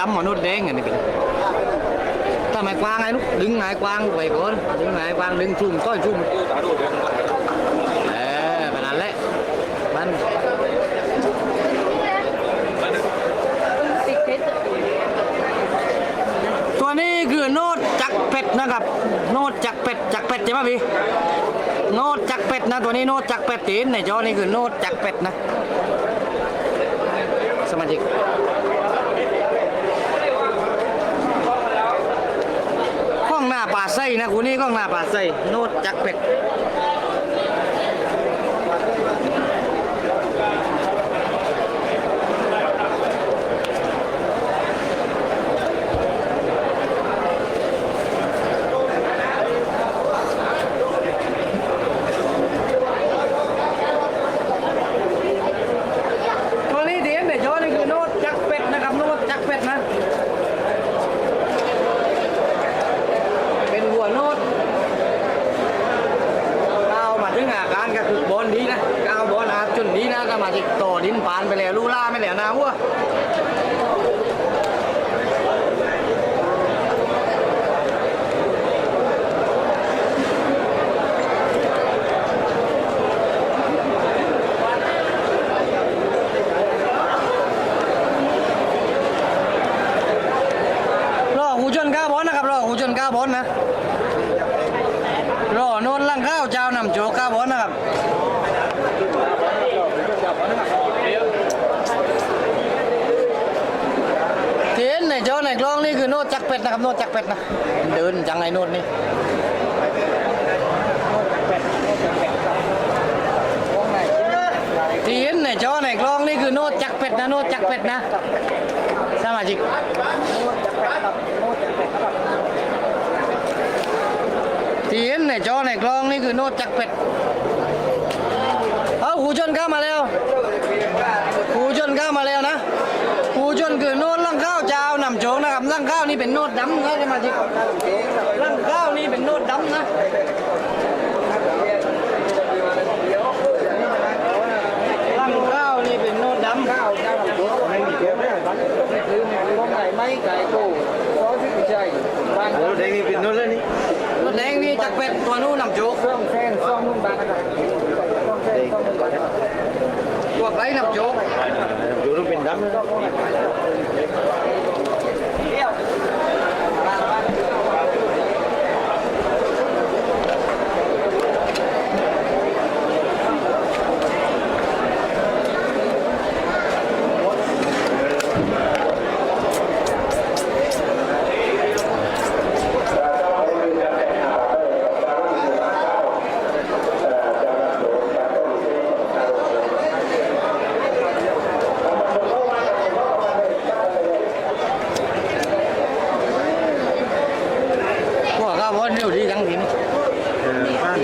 ดำกับโน้ตแดงอันนี้เป็นถ้าไม่กว้างไงลูกดึงไงกว้างไปก่อนดึงไงกว้างดึงชุ่มต้อยชุ่มเออแบบนั้นแหละมันตัวนี้คือโนดจักเป็ดนะครับ โนดจักเป็ดจักเป็ดใช่ไหมพี่โนดจักเป็ดนะตัวนี้โนดจักเป็ดตีนในจอนี่คือโนดจักเป็ดนะสมาชิกข้องหน้า ป่าไส้นะกูนี่ข้องหน้าป่าไส้โนดจักเป็ด ตัวนี้เดียนในจอนี่คือโนดจักรเป็ดนะครับโนดจักรเป็ดนะ เป็นหัวโนดก้าวมาถึงอาการก็คือบอลดีนะก้าวบอลอาจนดีนะก็มาจิกต่อดินปานไปแล้วลูล่าไม่แล้วนะวัวรอหูชนก้าวบอลนะครับรอหูชนก้าวบอลนะรอโนนลังข้าวเจ้านำโจกก้าวบอลนะครับเทียนในจอในกล้องนี่คือโนดจักร เป็ดนะครับโนดจักเป็ดนะเดินจังไงโนดนี่ที่เห็นในจอในกล้องนี่คือโน้ตจักเป็ดนะโน้ตจักเป็ดนะสมาชิกที่เห็นในจอในกล้องนี่คือโน้ตจักเป็ดเอาหูชนเข้ามาแล้วหูชนเข้ามาแล้ว เป็นโน้ตดำนะสมาชิกลังข้าวนี่เป็นโน้ตดำนะตั้งข้าวนี่เป็นโน้ตดำข้าวไม่มีเดียวไม่ได้บ้านคือมองไหนไม่ไก่กูก็ที่ใจบ้านเราเด็กนี่เป็นโนู่นเลยนี่รถแดงนี่จักเป็ดตัวนู้นนำโจ๊กเครื่องแซงซ่อมนุ่มบานนะครับตัวไกลนำโจ๊กอยู่ต้องเป็นดำนะ พวกข้าวบอลเร็วดีจังทีนี่ บ้าน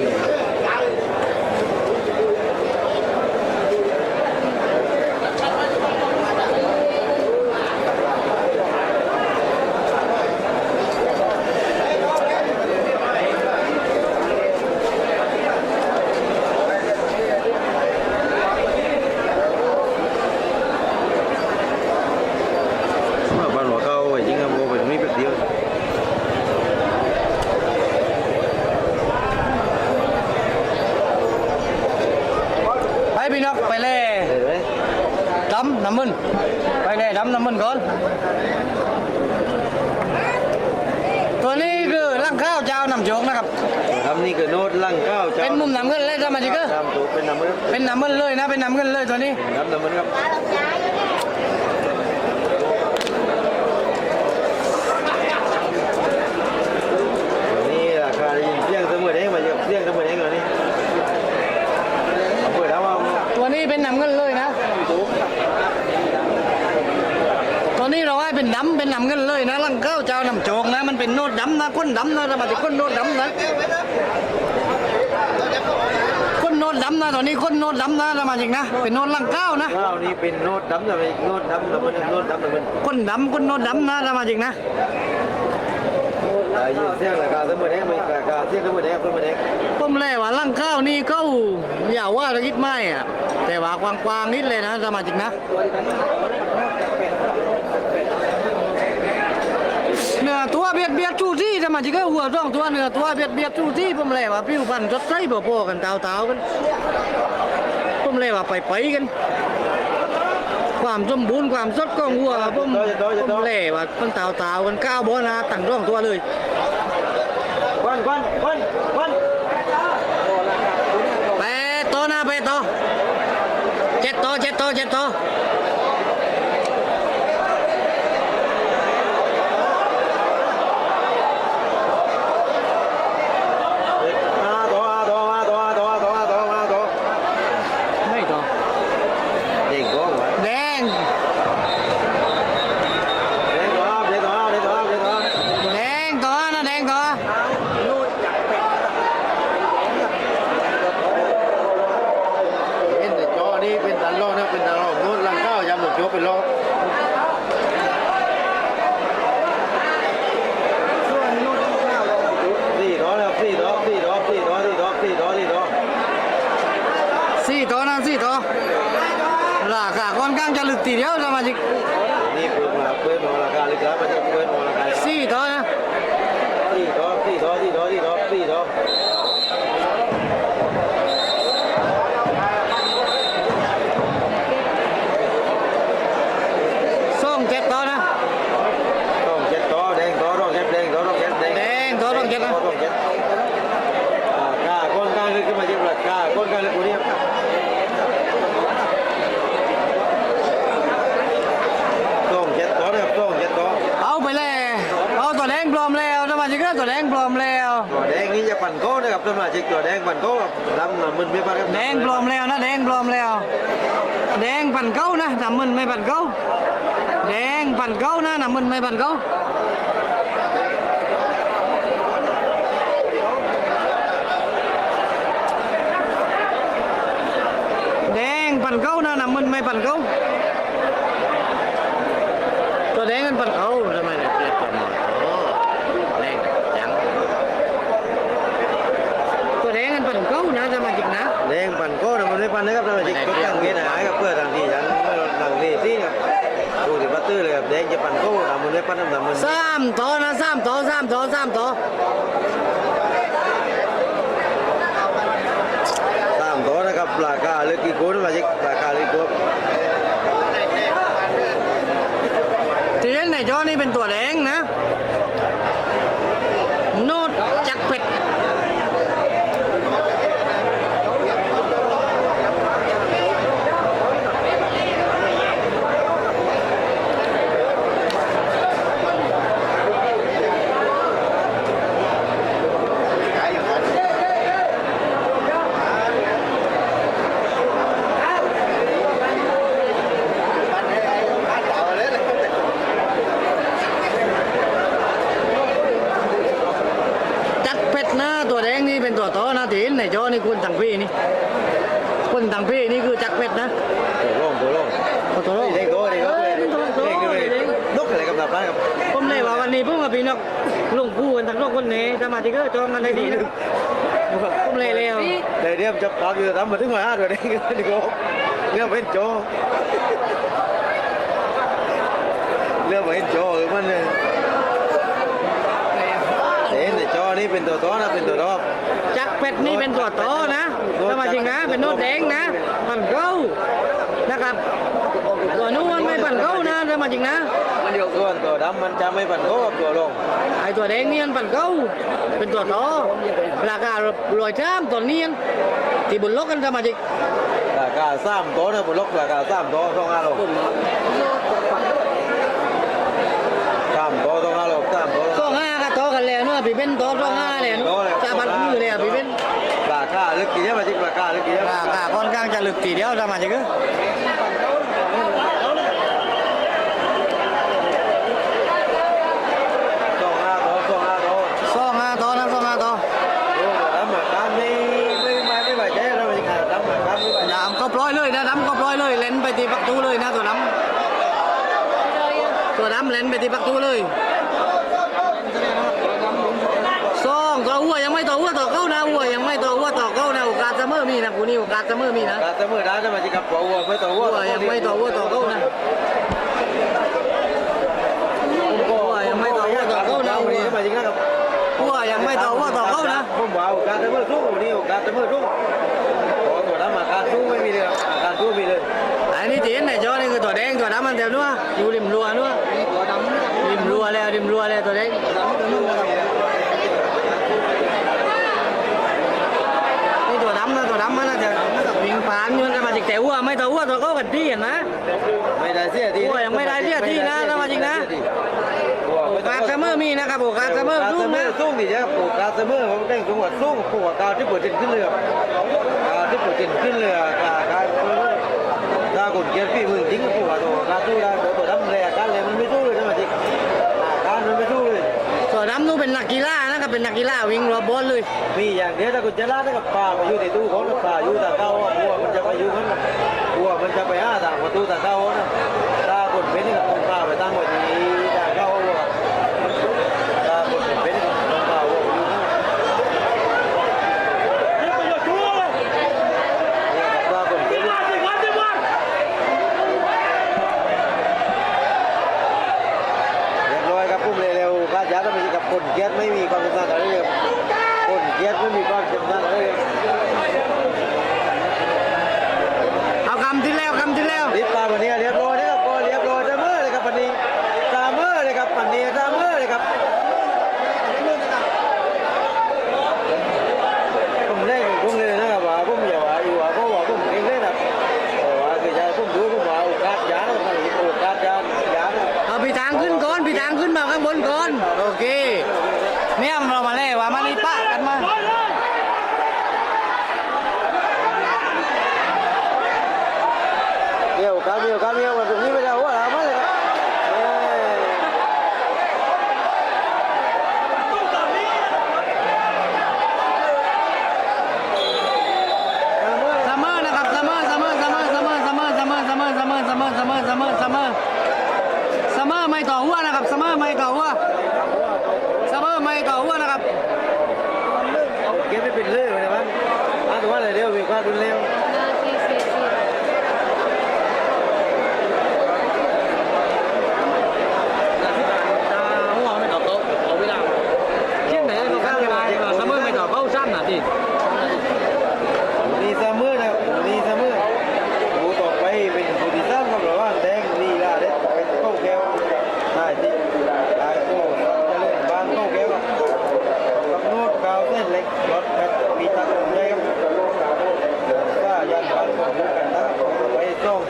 บ้านหัวเก้าจริงครับโบไปตรงนี้แป๊บเดียว ไปพี่นกไปเลย เห็นไหม ดำ น้ำมันไปเลยดำน้ำมันก่อนตัวนี้คือร่างข้าวเจ้านำโจกนะครับครับนี่คือโน้ตลังข้าวเป็นมุมน้ำเงินเลยสมาชิกเกอร์ตามตัวเป็นน้ำมันเป็นน้ำมันเลยนะเป็นน้ำเงินเลยตัวนี้น้ำน้ำมันครับนี่ราคาเสี่ยงเสมอเด้งมาเสี่ยงเสมอเด้งเลยนี่เปิดแล้วว่า ตัวนี้เป็นน้ำเงินเลยนะ ตัวนี้ เราให้เป็นดำเป็นน้ำเงินเลยนะร่างข้าวเจ้านำโจกนะ มันเป็นโน้ตดำนะก้นดำนะสมาชิกก้นโน้ตดำนะก้นโน้ตดำนะตัวนี้ก้นโน้ตดำนะสมาชิกนะ เป็นโน้ตร่างข้าวนะข้าวนี่เป็นโน้ตดำเลยโน้ตดำน้ำมันโน้ตดำน้ำมันก้นดำก้นโน้ตดำนะสมาชิกนะเสี่ยงราคาเสมอเด้งไม่ราคาเสี่ยงเสมอเด้งเสมอเด้งผมเลยว่าร่างข้าวนี่ก็อย่าว่าเราคิดไม่อะแต่ว่ากว้างๆนิดเลยนะสมาชิกนะ เบียดเบียดจูซี่ทำไมจิก็หัวสองตัวเนื้อตัวเบียดเบียดจูซี่ผมเลยว่าผิวพรรณสดใสบ่พอกันเตาเตาๆกันผมเลยว่าไปไปๆกัน ความสมบูรณ์ความสดของวัวผมผมเลยว่ามันเตาเตาๆกันก้าวบ่อนาตั้งร่องตัวเลยควันควันควันควันไปต่อหน้าไปต่อเจ็ดต่อเจ็ดต่อเจ็ดต่อ มาตัวตัวมาตัวตัวตัวตัวมาตัว ไม่ต่อ เด็กก้องวะ แดง เด็กตัวเด็กตัวเด็กตัวเด็กตัว แดงต่อนะแดงต่อ เห็นแต่จ อนี่เป็นตันโลนะเป็นตันโลนู้นลังก้าวยำหมดโยเป็นโลสี่ดอแล้วสี่ดอสี่ดอสี่ดอสี่ดอสี่ดอสี่ดอ สี่ต่อนะสี่ต่อราคาค่อนข้างจะลึกทีเดียวสมาชิก นี่เปิดมาเปิดมาราคาลึกแล้วมันจะเปิดมาราคา สี่ต่อนะ สี่ดอสี่ดอสี่ดอสี่ดอสี่ดอ ส่งเจ็ดต่อนะ ต้องเจ็ดดอแดงดอต้องเจ็ดแดงดอต้องเจ็ดแดง แดงต่อต้องเจ็ดนะ ต้องเจ็ดอ่ากล้าก้นกลางลึกขึ้นมาเจ็บหลักกล้าก้นกลางลึกกว่านี้ต้องเจ็ดดอนะครับต้องเจ็ดดอ เอาไปเลยเอาตัวแดงปลอมแล้วสมาชิกก็ตัวแดงปลอมแล้ว ตัวแดงนี่จะ ปั่นโค้นะครับต้นมาชิกตัวแดงปั่นโค้ครับดำน่ะมันไม่ปั่นครับแดงปลอมแล้วนะแดงปลอมแล้ว แดงปั่นเก้านะน้ำมันไม่ปั่นเก้าแดงปั่นเก้านะน้ำมันไม่ปั่นเก้าแดงปั่นเก้านะน้ำมันไม่ปั่นเก้าตัวแดงมันปั่นเก้า บราคาเลือกกี่คนมาชิกราคาเลือกกี่คนที่เห็นในจอนี่เป็นตัวแดงนะโนดจักรเป็ดจักรเป็ดนะตัว แดงนี่เป็นตัวต่อนะที่เห็นในจอนี่คุณตังพี่นี่คุณตังพี่นี่คือจักรเป็ดนะตัวร่องตัวร่องตัวรอดเด็กตัวเด็กตัวเอ้ยเด็กโตเด็กเด็กอะไรกับหลับได้ครับผมเลยว่าวันนี้ผมกับพี่นกลุงคู่กันทั้งสองคนนี้สมาชิกก็จองกันได้ดีนะผมเลยแล้วเดี๋ยวเดี๋ยวจะปากอยู่ทำมาถึงมาห้าตัวเด็กเด็กเนี่ยเป็นโจเรื่องเป็นโจคือมันเนี่ยเห็นแต่จอนี่เป็นตัวต้อนะเป็นตัวรอบ จักรเป็ดนี่เป็นตัวโตนะสมาชิกนะเป็นโนดแดงนะปั่นเก้านะครับตัวนู้นมันไม่ปั่นเก้านะสมาชิกนะมันอยู่ส่วนตัวดำมันจะไม่ปั่นโค้กับตัวลงไอตัวแดงนี่มันปั่นเก้าเป็นตัวโตราคาลอยจ้ามตัวนี้ยังที่บุญลกกันสมาชิกราคาสามโต๊ะนะบุลกราคาสามโต๊ะสองห้าโลสามโต๊ะสองห้าโลสามโต๊ะสองห้าก็โตกันแล้วเนอะพี่เป็นโตสองห้าเลยเนอะ ราคาลึกกี่เนี่ยมาจิกราคาลึกกี่เนี่ยราคาค่อนข้างจะลึกทีเดียวสมาชิกเอ้ยสองห้าโต๊ะสองห้าโต๊ะสองห้าโตนะสองห้าโตโอ้ดำมาดำนี่ไม่ไม่ไม่ไหวแค่แล้วมาจิกดำมาดำไม่ไหวดำก็ปล่อยเลยนะดำก็ปล่อยเลยเล่นไปที่ประตูเลยนะตัวดำตัวดำเล่นไปที่ประตูเลย มอมีนะกูนี่โการเสมอมีนะการเสมอได้จะมาจิกับหัววัวไม่ตัววัวยังไม่ตัอวัวต่อเขานะตัวยังไม่ต่อวัวต่อเขานะวันนี้มาจิกับตัวยังไม่ตัววัวตัวเขานะผมว่าโอการเสมอสู้นนี้การเสมอสู้ขอตัวนั้มาการสู้ไม่มีเลยการสู้มีเลยอันนี้ที่เห็นใจอนี่คือตัวแดงตัวดำมันเดียวนู้นอยู่ริมรัวนู้นริมรัวแล้วริมรัวแล้วตัวแดง เราก็กันที่เห็นไหม ไม่ได้เสียทีโอ้ยยังไม่ได้เสียทีนะนะมาจริงนะ โอกาสเสมอมีนะครับโอกาสเสมอสู้นะ สู้ดิจ้าโอกาสเสมอผมแต่งจังหวัดสู้ปวดกาที่ปวดจินขึ้นเรือกาที่ปวดจินขึ้นเรือการการถ้าคนเกียรติพี่มึงจริงก็ปวดโอกาสสู้ได้็นนักกีฬาวิ่งรอบอลเลย มีอย่างเดียวถ้าคุณจะล่าได้กับปลาอยู่ในตู้ของปลาอยู่ต่เก้าวัวมันจะไปอยู่มันวัวมันจะไปห้าต่างประตูตาเก้านะถ้าคนเป็นกับคนปลาไปตั้งไว้นี้ ยาต้องมีกับคนเกียรไม่มีความชำนาญอะไรเลยคนเกียรไม่มีความชำนาญอะไรเลยเอาคำที่แล้วคำที่แล้วรีบตามวันนี้เรียบร้